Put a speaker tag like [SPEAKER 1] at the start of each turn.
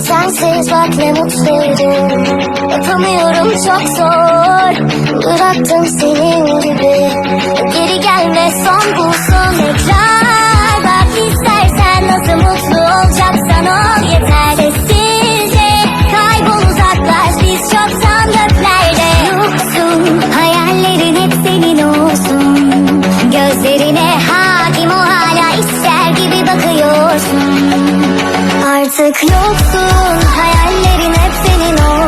[SPEAKER 1] sensiz bak ne mutluydum Yapamıyorum çok zor. Bıraktım senin gibi. Geri gelme son bulsun Artık yoksun hayallerin hep senin olsun